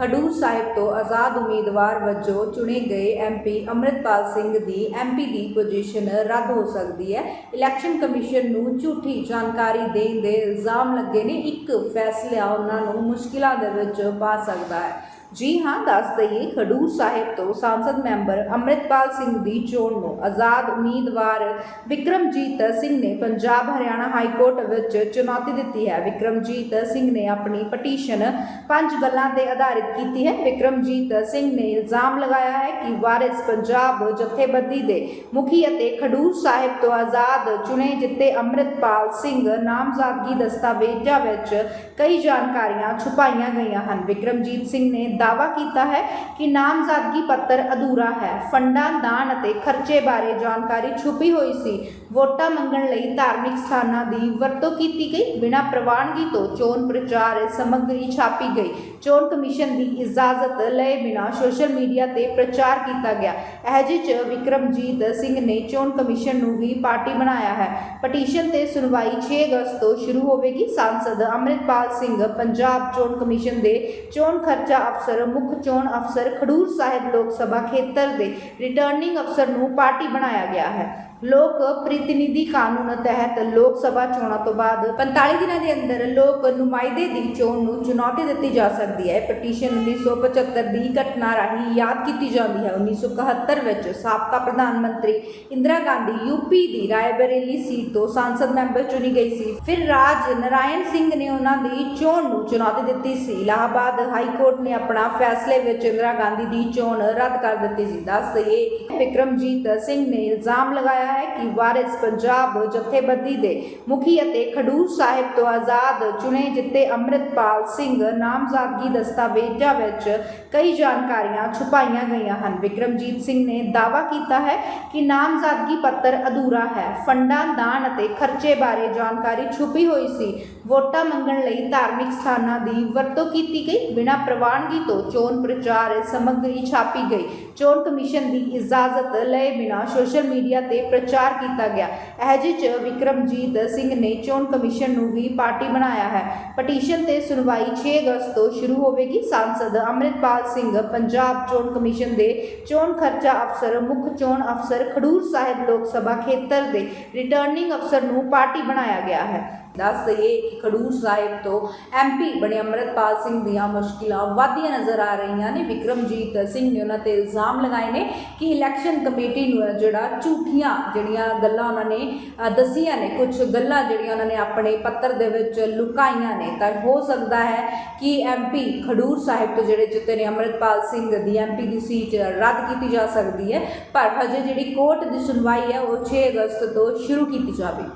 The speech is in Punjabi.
ਖਡੂਰ ਸਾਹਿਬ ਤੋਂ ਆਜ਼ਾਦ ਉਮੀਦਵਾਰ ਵਜੋਂ ਚੁਣੇ ਗਏ ਐਮਪੀ ਅੰਮ੍ਰਿਤਪਾਲ ਸਿੰਘ ਦੀ ਐਮਪੀ ਦੀ ਪੋਜੀਸ਼ਨ ਰੱਦ ਹੋ ਸਕਦੀ ਹੈ। ਇਲੈਕਸ਼ਨ ਕਮਿਸ਼ਨ ਨੂੰ ਝੂਠੀ ਜਾਣਕਾਰੀ ਦੇਣ ਦੇ ਇਲਜ਼ਾਮ ਲੱਗੇ ਨੇ। ਇੱਕ ਫੈਸਲਾ ਉਹਨਾਂ ਨੂੰ ਮੁਸ਼ਕਿਲਾਂ ਦੇ ਵਿੱਚ ਪਾ ਸਕਦਾ ਹੈ। ਜੀ ਹਾਂ, ਦੱਸ ਦਈਏ, ਖਡੂਰ ਸਾਹਿਬ ਤੋਂ ਸੰਸਦ ਮੈਂਬਰ ਅੰਮ੍ਰਿਤਪਾਲ ਸਿੰਘ ਦੀ ਚੋਣ ਨੂੰ ਆਜ਼ਾਦ ਉਮੀਦਵਾਰ ਵਿਕਰਮਜੀਤ ਸਿੰਘ ਨੇ ਪੰਜਾਬ ਹਰਿਆਣਾ ਹਾਈ ਕੋਰਟ ਵਿੱਚ ਚੁਣੌਤੀ ਦਿੱਤੀ ਹੈ। ਵਿਕਰਮਜੀਤ ਸਿੰਘ ਨੇ ਆਪਣੀ ਪਟੀਸ਼ਨ ਪੰਜ ਗੱਲਾਂ ਤੇ ਆਧਾਰਿਤ ਕੀਤੀ ਹੈ। ਵਿਕਰਮਜੀਤ ਸਿੰਘ ਨੇ ਇਲਜ਼ਾਮ ਲਗਾਇਆ ਹੈ ਕਿ ਵਾਰਿਸ ਪੰਜਾਬ ਜਥੇਬੰਦੀ ਦੇ ਮੁਖੀ ਅਤੇ ਖਡੂਰ ਸਾਹਿਬ ਤੋਂ ਆਜ਼ਾਦ ਚੁਣੇ ਜਿੱਤੇ ਅੰਮ੍ਰਿਤਪਾਲ ਸਿੰਘ ਨਾਮਜ਼ਦਗੀ ਦਸਤਾਵੇਜ਼ਾਂ ਵਿੱਚ ਕਈ ਜਾਣਕਾਰੀਆਂ ਛੁਪਾਈਆਂ ਗਈਆਂ ਹਨ। ਵਿਕਰਮਜੀਤ ਸਿੰਘ ਨੇ ਦਾਅਵਾ ਕੀਤਾ ਹੈ ਕਿ ਨਾਮਜ਼ਦਗੀ ਪੱਤਰ ਅਧੂਰਾ ਹੈ। ਫੰਡਾਂ, ਦਾਨ ਅਤੇ ਖਰਚੇ ਬਾਰੇ ਜਾਣਕਾਰੀ ਛੁਪੀ ਹੋਈ ਸੀ। ਵੋਟਾਂ ਮੰਗਣ ਲਈ ਧਾਰਮਿਕ ਸਥਾਨਾਂ ਦੀ ਵਰਤੋਂ ਕੀਤੀ ਗਈ। ਬਿਨਾਂ ਪ੍ਰਵਾਨਗੀ ਤੋਂ ਚੋਣ ਪ੍ਰਚਾਰ ਸਮੱਗਰੀ ਛਾਪੀ ਗਈ। ਚੋਣ ਕਮਿਸ਼ਨ ਦੀ ਇਜਾਜ਼ਤ ਲਏ ਬਿਨਾਂ ਸੋਸ਼ਲ ਮੀਡੀਆ ਤੇ ਪ੍ਰਚਾਰ ਕੀਤਾ ਗਿਆ। ਇਹ ਚ ਵਿਕਰਮਜੀਤ ਸਿੰਘ ਨੇ ਚੋਣ ਕਮਿਸ਼ਨ ਨੂੰ ਵੀ ਪਾਰਟੀ ਬਣਾਇਆ ਹੈ। ਪਟੀਸ਼ਨ ਤੇ ਸੁਣਵਾਈ 6 ਅਗਸਤ ਤੋਂ ਸ਼ੁਰੂ ਹੋਵੇਗੀ। ਸਾਂਸਦ ਅੰਮ੍ਰਿਤਪਾਲ ਸਿੰਘ, ਪੰਜਾਬ ਚੋਣ ਕਮਿਸ਼ਨ ਦੇ ਚੋਣ ਖਰਚਾ ਅਫਸਰ, ਮੁੱਖ ਚੋਣ ਅਫਸਰ ਖਡੂਰ ਸਾਹਿਬ ਲੋਕ ਸਭਾ ਖੇਤਰ ਦੇ ਰਿਟਰਨਿੰਗ ਅਫਸਰ ਨੂੰ ਪਾਰਟੀ ਬਣਾਇਆ ਗਿਆ ਹੈ। ਲੋਕ ਪ੍ਰਤੀਨਿਧੀ ਕਾਨੂੰਨ ਤਹਿਤ ਲੋਕ ਸਭਾ ਚੋਣਾਂ ਤੋਂ ਬਾਅਦ 45 ਦਿਨਾਂ ਦੇ ਅੰਦਰ ਲੋਕ ਨੁਮਾਇੰਦੇ ਦੀ ਚੋਣ ਨੂੰ ਚੁਣੌਤੀ ਦਿੱਤੀ ਜਾ ਸਕਦੀ ਹੈ। ਪਟੀਸ਼ਨ 1975 ਦੀ ਘਟਨਾ ਰਾਹੀਂ ਯਾਦ ਕੀਤੀ ਜਾਂਦੀ ਹੈ। 1971 ਵਿੱਚ ਸਾਬਕਾ ਪ੍ਰਧਾਨ ਮੰਤਰੀ ਇੰਦਰਾ ਗਾਂਧੀ ਯੂਪੀ ਦੀ ਰਾਏਬਰੇਲੀ ਸੀਟ ਤੋਂ ਸੰਸਦ ਮੈਂਬਰ ਚੁਣੀ ਗਈ ਸੀ। ਫਿਰ ਰਾਜ ਨਰਾਇਣ ਸਿੰਘ ਨੇ ਉਹਨਾਂ ਦੀ ਚੋਣ ਨੂੰ ਚੁਣੌਤੀ ਦਿੱਤੀ ਸੀ। ਇਲਾਹਾਬਾਦ ਹਾਈ ਕੋਰਟ ਨੇ ਆਪਣਾ ਫੈਸਲੇ ਵਿੱਚ ਇੰਦਰਾ ਗਾਂਧੀ ਦੀ ਚੋਣ ਰੱਦ ਕਰ ਦਿੱਤੀ ਸੀ। ਦੱਸ ਦਈਏ ਵਿਕਰਮਜੀਤ ਸਿੰਘ ਨੇ ਇਲਜ਼ਾਮ ਲਗਾਇਆ ਹੈ ਕਿ ਵਾਰਿਸ ਪੰਜਾਬ ਜਥੇਬੰਦੀ ਦੇ ਮੁਖੀ ਅਤੇ ਖਡੂਰ ਸਾਹਿਬ ਤੋਂ ਆਜ਼ਾਦ ਚੁਣੇ ਜਿੱਤੇ ਅੰਮ੍ਰਿਤਪਾਲ ਸਿੰਘ ਨਾਮਜ਼ਦਗੀ ਦਸਤਾਵੇਜ਼ਾਂ ਵਿੱਚ ਕਈ ਜਾਣਕਾਰੀਆਂ ਛੁਪਾਈਆਂ ਗਈਆਂ ਹਨ। ਵਿਕਰਮਜੀਤ ਸਿੰਘ ਨੇ ਦਾਅਵਾ ਕੀਤਾ ਹੈ ਕਿ ਨਾਮਜ਼ਦਗੀ ਪੱਤਰ ਅਧੂਰਾ ਹੈ। ਫੰਡਾਂ, ਦਾਨ ਅਤੇ ਖਰਚੇ ਬਾਰੇ ਜਾਣਕਾਰੀ ਛੁਪੀ ਹੋਈ ਸੀ। ਵੋਟਾਂ ਮੰਗਣ ਲਈ ਧਾਰਮਿਕ ਸਥਾਨਾਂ ਦੀ ਵਰਤੋਂ ਕੀਤੀ ਗਈ। ਬਿਨਾਂ ਪ੍ਰਵਾਨਗੀ ਤੋਂ ਚੋਣ ਪ੍ਰਚਾਰ ਸਮੱਗਰੀ ਛਾਪੀ ਗਈ। ਚੋਣ ਕਮਿਸ਼ਨ ਦੀ ਇਜਾਜ਼ਤ ਲਏ ਬਿਨਾਂ ਸੋਸ਼ਲ ਮੀਡੀਆ ਤੇ ਪ੍ਰਚਾਰ ਕੀਤਾ ਗਿਆ। ਇਹ ਜਿਹੇ ਚ ਵਿਕਰਮਜੀਤ ਸਿੰਘ ਨੇ ਚੋਣ ਕਮਿਸ਼ਨ ਨੂੰ ਵੀ ਪਾਰਟੀ ਬਣਾਇਆ ਹੈ। ਪਟੀਸ਼ਨ ਤੇ ਸੁਣਵਾਈ 6 ਅਗਸਤ ਤੋਂ ਸ਼ੁਰੂ ਹੋਵੇਗੀ। ਸਾਂਸਦ ਅੰਮ੍ਰਿਤਪਾਲ ਸਿੰਘ ਪੰਜਾਬ ਚੋਣ ਕਮਿਸ਼ਨ ਦੇ ਚੋਣ ਖਰਚਾ ਅਫਸਰ, ਮੁੱਖ ਚੋਣ ਅਫਸਰ ਖਡੂਰ ਸਾਹਿਬ ਲੋਕ ਸਭਾ ਖੇਤਰ ਦੇ ਰਿਟਰਨਿੰਗ ਅਫਸਰ ਨੂੰ ਪਾਰਟੀ ਬਣਾਇਆ ਗਿਆ ਹੈ। ਦੱਸ ਦਈਏ ਕਿ ਖਡੂਰ ਸਾਹਿਬ ਤੋਂ ਐਮਪੀ ਬਣੇ ਅੰਮ੍ਰਿਤਪਾਲ ਸਿੰਘ ਦੀਆਂ ਮੁਸ਼ਕਿਲਾਂ ਵਧਦੀਆਂ ਨਜ਼ਰ ਆ ਰਹੀਆਂ ਨੇ। ਵਿਕਰਮਜੀਤ ਸਿੰਘ ਨੇ ਉਹਨਾਂ ਤੇ ਇਲਜ਼ਾਮ ਲਗਾਏ ਨੇ ਕਿ ਇਲੈਕਸ਼ਨ ਕਮੇਟੀ ਨੂੰ ਜਿਹੜਾ ਝੂਠੀਆਂ ਜਿਹੜੀਆਂ ਗੱਲਾਂ ਉਹਨਾਂ ਨੇ ਅ, ਦੱਸੀਆਂ ਨੇ ਕੁਝ ਗੱਲਾਂ ਜਿਹੜੀਆਂ ਉਹਨਾਂ ਨੇ ਆਪਣੇ ਪੱਤਰ ਦੇ ਵਿੱਚ ਲੁਕਾਈਆਂ ਨੇ। ਤਾਂ ਹੋ ਸਕਦਾ ਹੈ ਕਿ ਐਮਪੀ ਖਡੂਰ ਸਾਹਿਬ ਤੋਂ ਜਿਹੜੇ ਜਿੱਤੇ ਨੇ ਅੰਮ੍ਰਿਤਪਾਲ ਸਿੰਘ ਦੀ ਐਮਪੀ ਦੀ ਸੀਟ ਰੱਦ ਕੀਤੀ ਜਾ ਸਕਦੀ ਹੈ ਪਰ ਹਜੇ ਜਿਹੜੀ ਕੋਰਟ ਦੀ ਸੁਣਵਾਈ ਹੈ ਉਹ 6 ਅਗਸਤ ਤੋਂ ਸ਼ੁਰੂ ਕੀਤੀ ਜਾਵੇ